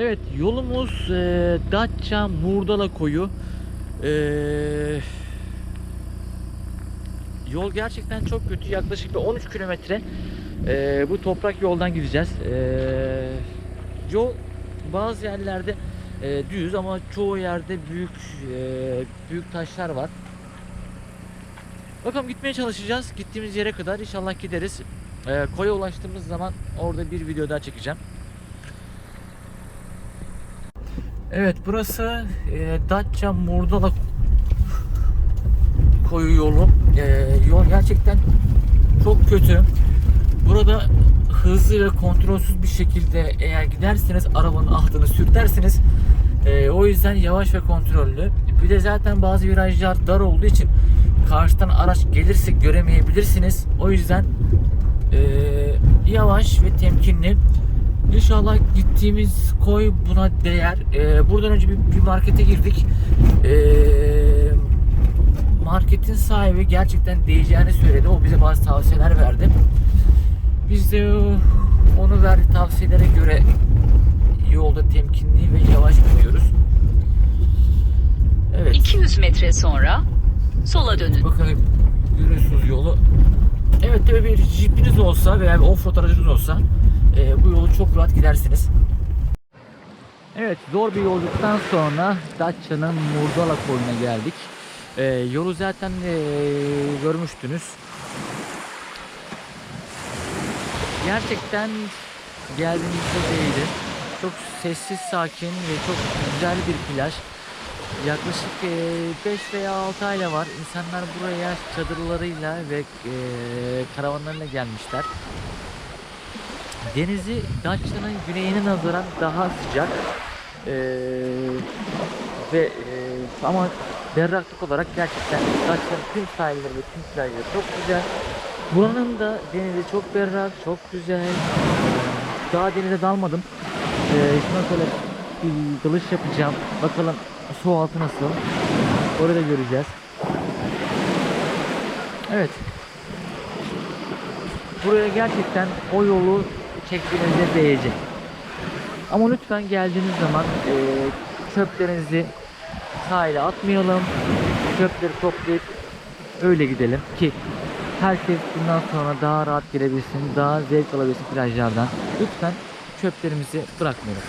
Evet yolumuz e, Datça Murdala koyu. E, yol gerçekten çok kötü. Yaklaşık bir 13 kilometre e, bu toprak yoldan gideceğiz. E, yol bazı yerlerde e, düz ama çoğu yerde büyük e, büyük taşlar var. Bakalım gitmeye çalışacağız. Gittiğimiz yere kadar inşallah gideriz. E, koya ulaştığımız zaman orada bir video daha çekeceğim. Evet burası e, Datça Murdala koyu yolu. E, yol gerçekten çok kötü. Burada hızlı ve kontrolsüz bir şekilde eğer giderseniz arabanın ahtını sürtersiniz. E, o yüzden yavaş ve kontrollü. Bir de zaten bazı virajlar dar olduğu için karşıdan araç gelirse göremeyebilirsiniz. O yüzden e, yavaş ve temkinli. İnşallah gittiğimiz koy buna değer. Ee, buradan önce bir, bir markete girdik. Ee, marketin sahibi gerçekten değeceğini söyledi. O bize bazı tavsiyeler verdi. Biz de onu verdiği tavsiyelere göre yolda temkinli ve yavaş gidiyoruz. Evet. 200 metre sonra sola dönün. Bakın görüyorsunuz yolu. Evet tabii bir jipiniz olsa veya bir offroad aracınız olsa e, bu yolu çok rahat gidersiniz. Evet zor bir yolculuktan sonra Datça'nın Murdala koyuna geldik. E, yolu zaten e, görmüştünüz. Gerçekten geldiğimizde değildi. Çok sessiz, sakin ve çok güzel bir plaj. Yaklaşık 5 veya 6 aile var. İnsanlar buraya çadırlarıyla ve karavanlarıyla gelmişler. Denizi Datça'nın güneyine nazaran daha sıcak. E, ve e, ama berraklık olarak gerçekten Datça'nın tüm sahilleri ve tüm plajları çok güzel. Buranın da denizi çok berrak, çok güzel. Daha denize dalmadım. E, şuna şöyle bir dalış yapacağım. Bakalım su altı nasıl? Orada göreceğiz. Evet. Buraya gerçekten o yolu çektiğinizde değecek. Ama lütfen geldiğiniz zaman e, çöplerinizi sahile atmayalım. Çöpleri toplayıp öyle gidelim ki herkes bundan sonra daha rahat gelebilsin, daha zevk alabilsin plajlardan. Lütfen çöplerimizi bırakmayalım.